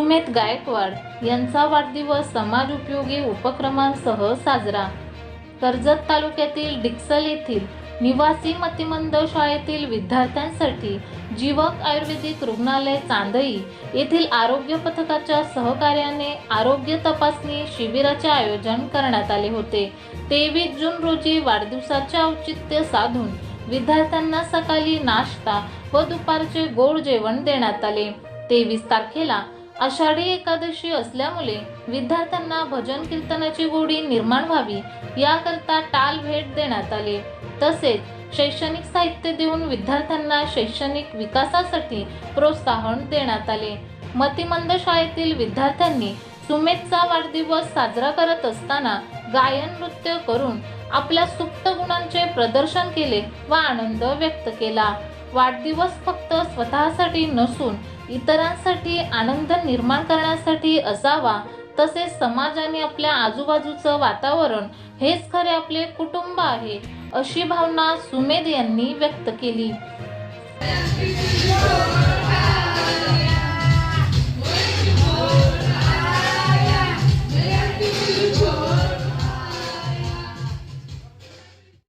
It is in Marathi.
सुमेध गायकवाड यांचा वाढदिवस समाज उपयोगी उपक्रमांसह साजरा. कर्जत तालुक्यातील डिक्सल येथील निवासी मतिमंद शाळेतील विद्यार्थ्यांसाठी जीवक आयुर्वेदिक रुग्णालय चांदई येथील आरोग्य पथकाच्या सहकार्याने आरोग्य तपासणी शिबिराचे आयोजन करण्यात आले होते. तेवीस जून रोजी वाढदिवसाचे औचित्य साधून विद्यार्थ्यांना सकाळी नाश्ता व दुपारचे गोड जेवण देण्यात आले. तेवीस तारखेला आषाढी एकादशी असल्यामुळे विद्यार्थ्यांना भजन कीर्तनाची गोडी निर्माण व्हावी याकरता टाल भेट देण्यात आले. तसेच शैक्षणिक साहित्य देऊन विद्यार्थ्यांना शैक्षणिक विकासासाठी प्रोत्साहन देण्यात आले. मतिमंद शाळेतील विद्यार्थ्यांनी सुमेधचा वाढदिवस साजरा करत असताना गायन नृत्य करून आपल्या सुप्त गुणांचे प्रदर्शन केले व आनंद व्यक्त केला. वाढदिवस फक्त स्वतःसाठी नसून इतरांसाठी आनंद निर्माण करण्यासाठी असावा तसेच समाज आणि आपल्या आजूबाजूचं वातावरण हेच खरे आपले कुटुंब आहे अशी भावना सुमेध यांनी व्यक्त केली.